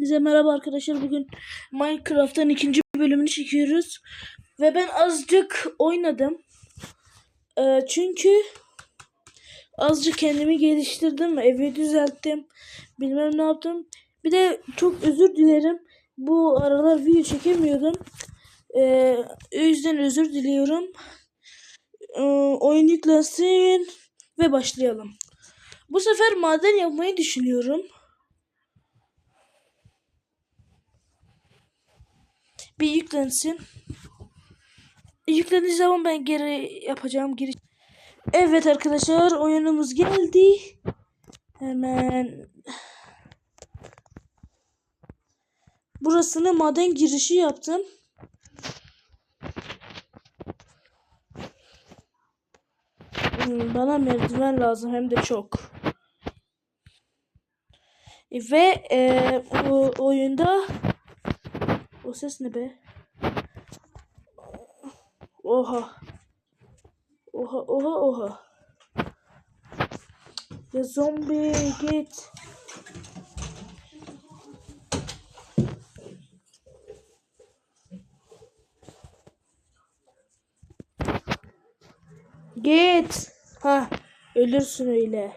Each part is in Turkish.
Hepinize merhaba arkadaşlar. Bugün Minecraft'ın ikinci bölümünü çekiyoruz. Ve ben azıcık oynadım. Ee, çünkü azıcık kendimi geliştirdim. Evi düzelttim. Bilmem ne yaptım. Bir de çok özür dilerim. Bu aralar video çekemiyordum. Ee, o yüzden özür diliyorum. Ee, oyun yüklensin ve başlayalım. Bu sefer maden yapmayı düşünüyorum. Bir yüklensin. Yüklendiği zaman ben geri yapacağım giriş. Evet arkadaşlar oyunumuz geldi. Hemen burasını maden girişi yaptım. Hmm, Bana merdiven lazım hem de çok. Ve e, o oyunda o ses ne be? Oha. Oha oha oha. Ya zombi git. Git. Ha, ölürsün öyle.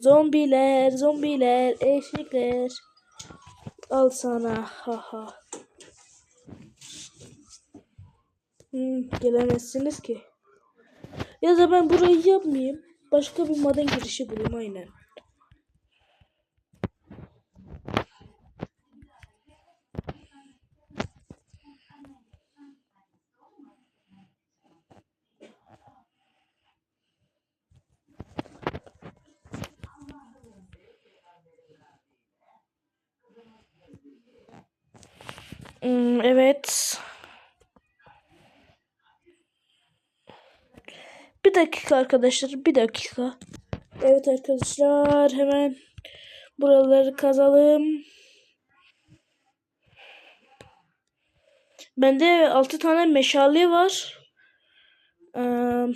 Zombiler, zombiler, eşekler. Al sana. Ha ha. Hmm, gelemezsiniz ki. Ya da ben burayı yapmayayım. Başka bir maden girişi bulayım aynen. Hmm, evet. Bir dakika arkadaşlar, bir dakika. Evet arkadaşlar, hemen buraları kazalım. Bende 6 tane meşale var. Ee,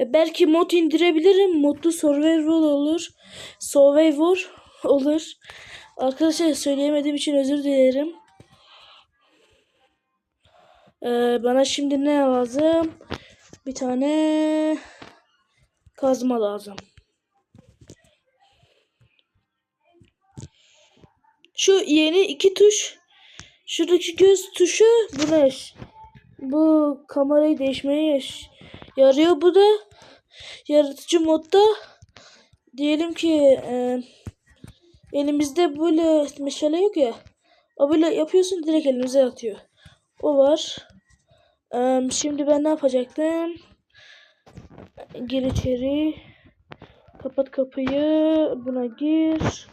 belki mod indirebilirim. Modlu survival olur. Survivor olur. Arkadaşlar söyleyemediğim için özür dilerim. Ee, bana şimdi ne lazım? Bir tane kazma lazım. Şu yeni iki tuş. Şuradaki göz tuşu buna bu kamerayı değişmeye yarıyor. Bu da yaratıcı modda diyelim ki e, elimizde böyle meşale yok ya. O böyle yapıyorsun direkt elimize atıyor. O var. Eee, şimdi ben ne yapacaktım? Gir içeri. Kapat kapıyı. Buna gir.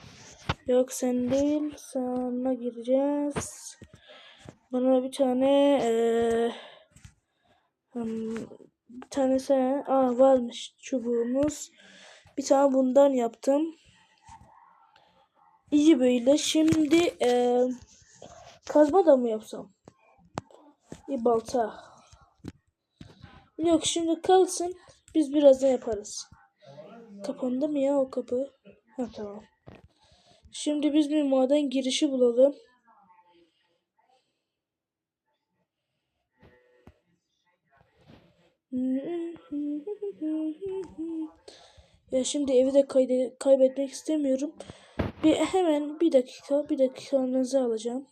Yok sen değil. Sana gireceğiz. Bana bir tane hmm, bir tane sen. Aa varmış çubuğumuz. Bir tane bundan yaptım. İyi böyle. Şimdi eee, kazma da mı yapsam? Bir balta. Yok şimdi kalsın. Biz birazdan yaparız. Kapandı mı ya o kapı? Ha tamam. Şimdi biz bir maden girişi bulalım. Ya şimdi evi de kaybetmek istemiyorum. Bir hemen bir dakika, bir dakikanızı alacağım.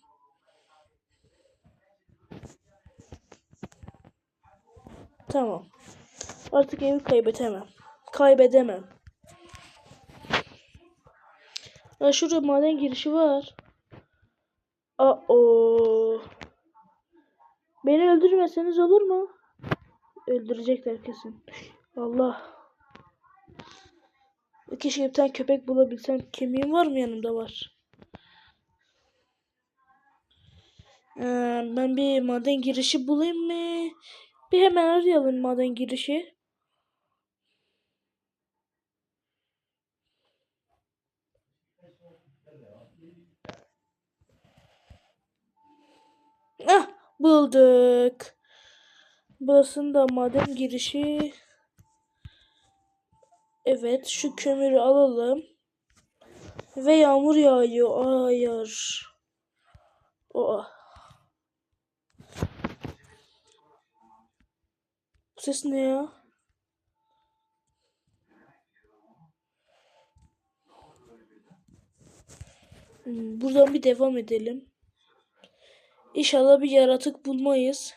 Tamam. Artık evi kaybetemem. Kaybedemem. Ya şurada maden girişi var. Aa o. Beni öldürmeseniz olur mu? Öldürecekler kesin. Allah. Keşke bir tane köpek bulabilsem. Kemiğim var mı yanımda var. Ee, ben bir maden girişi bulayım mı? Bir hemen arayalım maden girişi. Ah bulduk. Burasının da maden girişi. Evet şu kömürü alalım. Ve yağmur yağıyor. Hayır. Oha. Bu ses ne ya? Hmm, Buradan bir devam edelim. İnşallah bir yaratık bulmayız.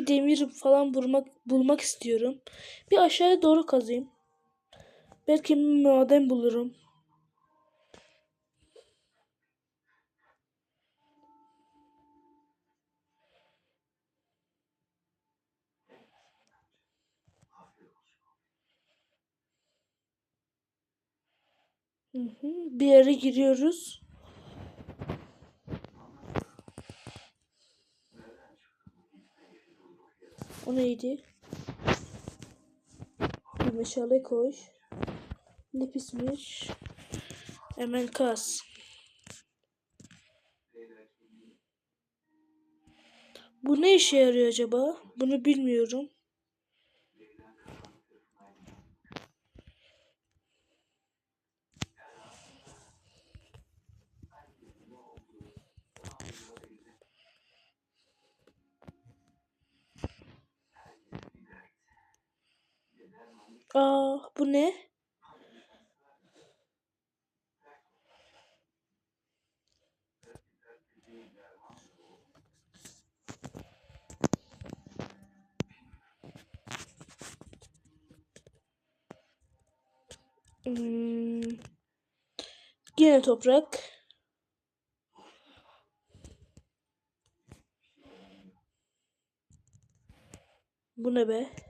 Bir demir falan bulmak bulmak istiyorum. Bir aşağıya doğru kazayım. Belki bir maden bulurum. Hı hı, Bir yere giriyoruz. O neydi? Bir meşale koy. Ne pismiş. Hemen kas. Bu ne işe yarıyor acaba? Bunu bilmiyorum. Aa, bu ne? Hmm. Yine toprak. Bu ne be?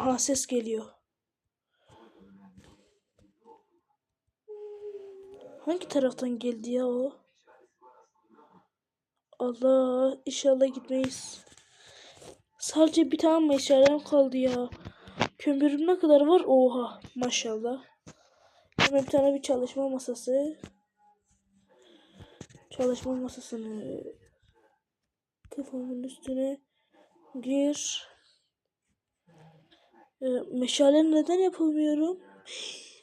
Aha ses geliyor. Hangi taraftan geldi ya o? Allah inşallah gitmeyiz. Sadece bir tane meşalem kaldı ya. Kömürüm ne kadar var? Oha maşallah. Hemen bir tane bir çalışma masası. Çalışma masasını kafamın üstüne gir. Ee, meşale neden yapamıyorum?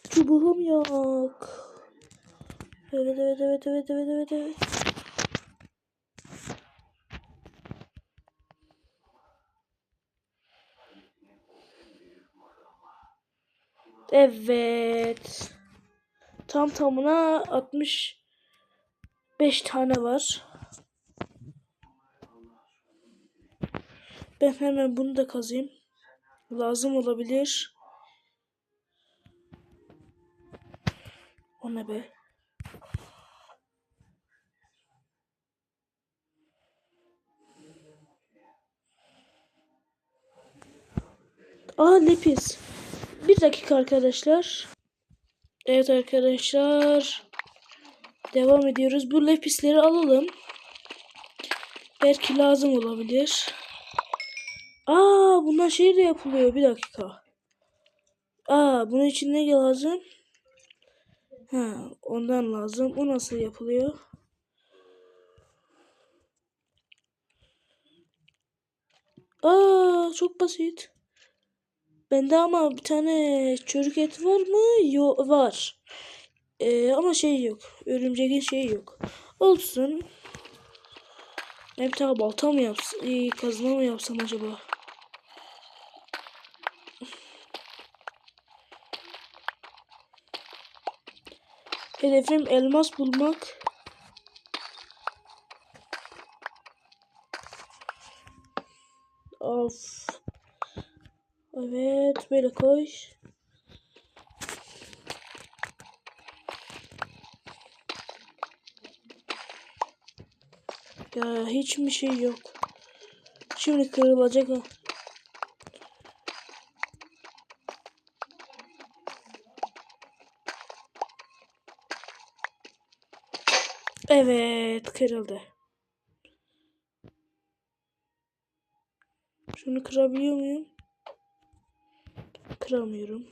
Çubuğum yok. Evet evet evet evet evet evet evet. Evet. Tam tamına 65 tane var. Ben hemen bunu da kazayım. Lazım olabilir. O ne be? Aa lepis. Bir dakika arkadaşlar. Evet arkadaşlar. Devam ediyoruz. Bu lepisleri alalım. Belki lazım olabilir. Aa bundan şey de yapılıyor. Bir dakika. Aa bunun için ne lazım? Ha ondan lazım. O nasıl yapılıyor? Aa çok basit. Bende ama bir tane çocuk eti var mı? Yok var. Ee, ama şey yok. Örümceğin şeyi yok. Olsun. Ben bir tane balta mı yapsam? İyi kazma mı yapsam acaba? Hedefim elmas bulmak. Of. Evet böyle koy. Ya hiç bir şey yok. Şimdi kırılacak ha. Evet kırıldı. Şunu kırabiliyor muyum? Kıramıyorum.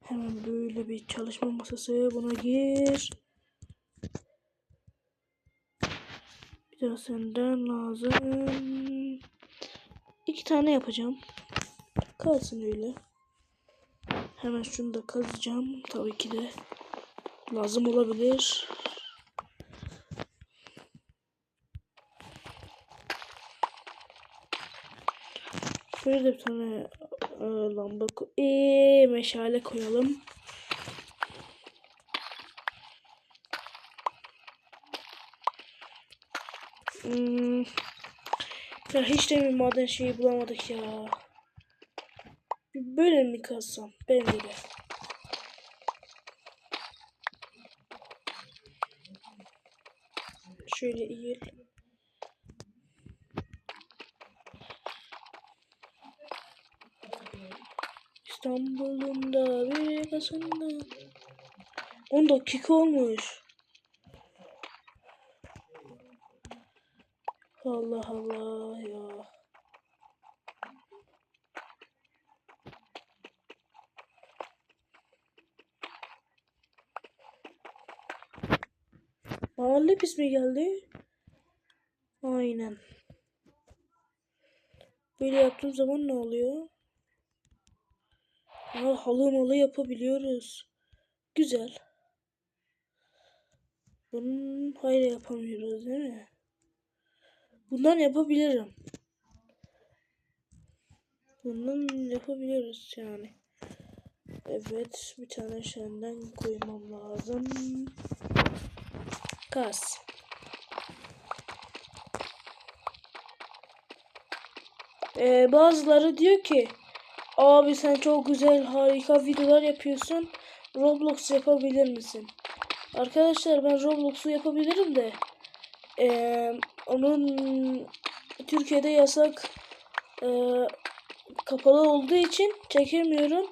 Hemen böyle bir çalışma masası buna gir. Bir daha senden lazım. İki tane yapacağım. Kalsın öyle. Hemen şunu da kazacağım. Tabii ki de lazım olabilir. Şöyle bir tane e, lamba ko- meşale koyalım. Hmm. Ya hiç de bir maden şeyi bulamadık ya. Böyle mi kazsam? Bence de. Şöyle iyi. İstanbul'un da bir yakasında. 10 dakika olmuş. Allah Allah ya. Mahalle ismi geldi. Aynen. Böyle yaptığım zaman ne oluyor? Ha, halı malı yapabiliyoruz. Güzel. Bunun hayır yapamıyoruz değil mi? Bundan yapabilirim. Bundan yapabiliyoruz yani. Evet, bir tane şenden koymam lazım. Kas. Ee, bazıları diyor ki abi sen çok güzel harika videolar yapıyorsun. Roblox yapabilir misin? Arkadaşlar ben Roblox'u yapabilirim de ee, onun Türkiye'de yasak ee, kapalı olduğu için çekemiyorum.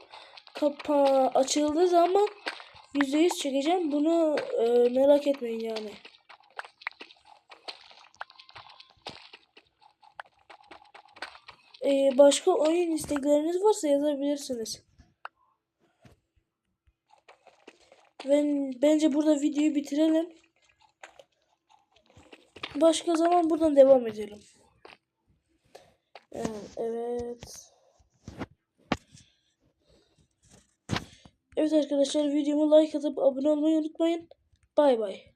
Kapa açıldığı zaman %100 çekeceğim. Bunu ee, merak etmeyin yani. Ee, başka oyun istekleriniz varsa yazabilirsiniz. Ben bence burada videoyu bitirelim. Başka zaman buradan devam edelim. Evet. Evet, evet arkadaşlar videomu like atıp abone olmayı unutmayın. Bay bay.